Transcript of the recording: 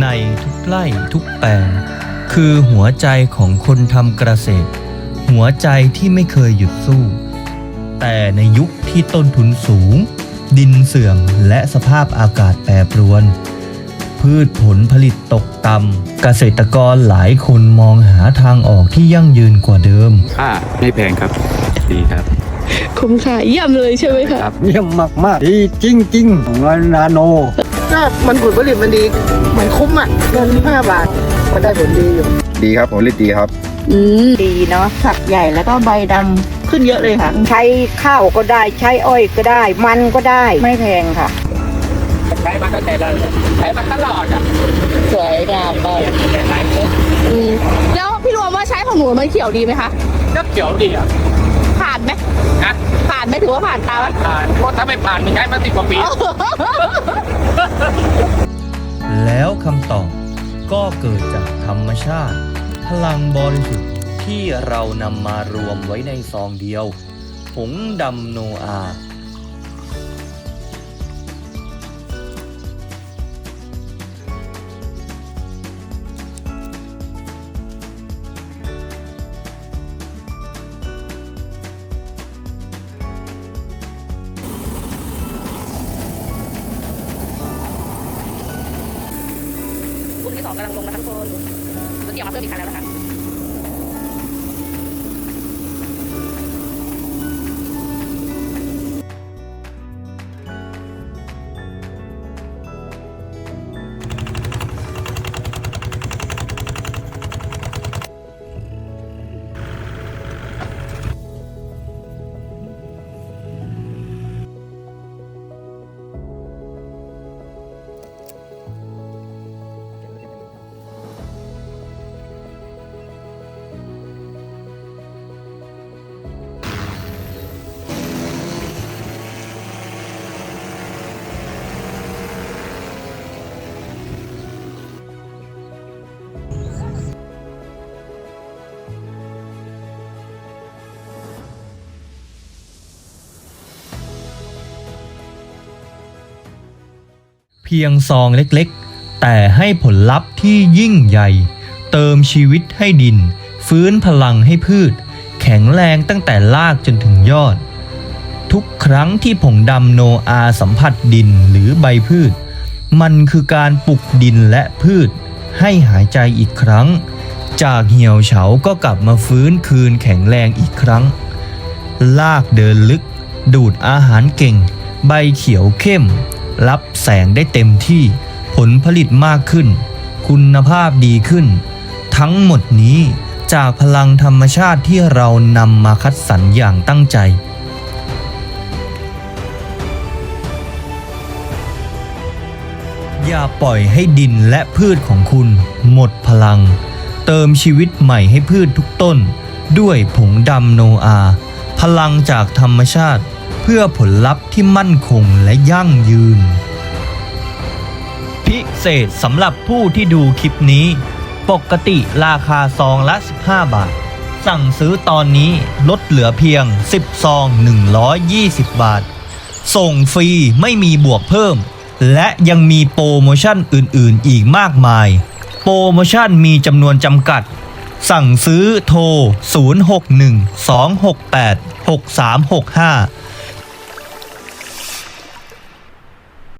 ในทุกไร่ทุกแปลง คือหัวใจของคนทำเกษตร หัวใจที่ไม่เคยหยุดสู้ แต่ในยุคที่ต้นทุนสูง ดินเสื่อมและสภาพอากาศแปรปรวน พืชผลผลิตตกต่ำเกษตรกรหลายคนมองหาทางออกที่ยั่งยืนกว่าเดิม ค่าไม่แพงครับ ดีครับ คุ้มค่าเยี่ยมเลยใช่ไหมคะครับเยี่ยมมากมากๆดีจริงๆของร้อยนาโน ก็มันผลผลิตมันดีเหมือนคุ้มอะเงินห้าบาทก็ได้ผลดีอยู่ ดีครับผลผลิตดีครับ อืมดีเนาะฝักใหญ่แล้วก็ใบดำขึ้นเยอะเลยค่ะ ใช้ข้าวก็ได้ ใช้อ้อยก็ได้ มันก็ได้ไม่แพงค่ะ ใช้มาตั้งแต่เราใช้มาตลอดอะสวยงามมากอืมแล้วพี่รวมว่าใช้ของหนูมันเขียวดีไหมคะ ก็เขียวดีอะผ่าน ไหมนะผ่านไหมถือว่าผ่านตาไหม ผ่านเพราะถ้าไม่ผ่านมันใช้มาสิบกว่าปี แล้วคำตอบก็เกิดจากธรรมชาติ พลังบริสุทธิ์ที่เรานำมารวมไว้ในซองเดียว ผงดำโนอา ลูกที่สองกำลังลงนะคะทุกคนรถเกี่ยวมาเพิ่มอีกคันแล้วนะคะ เพียงซองเล็กๆ แต่ให้ผลลัพธ์ที่ยิ่งใหญ่ เติมชีวิตให้ดิน ฟื้นพลังให้พืช แข็งแรงตั้งแต่รากจนถึงยอด ทุกครั้งที่ผงดำโนอาสัมผัสดินหรือใบพืช มันคือการปลุกดินและพืช ให้หายใจอีกครั้ง จากเหี่ยวเฉาก็กลับมาฟื้นคืนแข็งแรงอีกครั้ง ลากเดินลึก ดูดอาหารเก่ง ใบเขียวเข้ม รับแสงได้เต็มที่ผลผลิตมากขึ้น คุณภาพดีขึ้น ทั้งหมดนี้จากพลังธรรมชาติที่เรานำมาคัดสรรอย่างตั้งใจ อย่าปล่อยให้ดินและพืชของคุณ หมดพลัง เติมชีวิตใหม่ให้พืชทุกต้น ด้วยผงดำโนอา พลังจากธรรมชาติ พื่อผลลัพธ์ที่มั่นคงและยั่งยืน พิเศษสำหรับผู้ที่ดูคลิปนี้ ปกติราคาซองละ 15 บาท สั่งซื้อตอนนี้ลดเหลือเพียง 10 ซอง 120 บาท ส่งฟรีไม่มีบวกเพิ่ม และยังมีโปรโมชั่นอื่นๆ อีกมากมาย โปรโมชั่นมีจำนวนจำกัดสั่งซื้อโทร 061 268 6365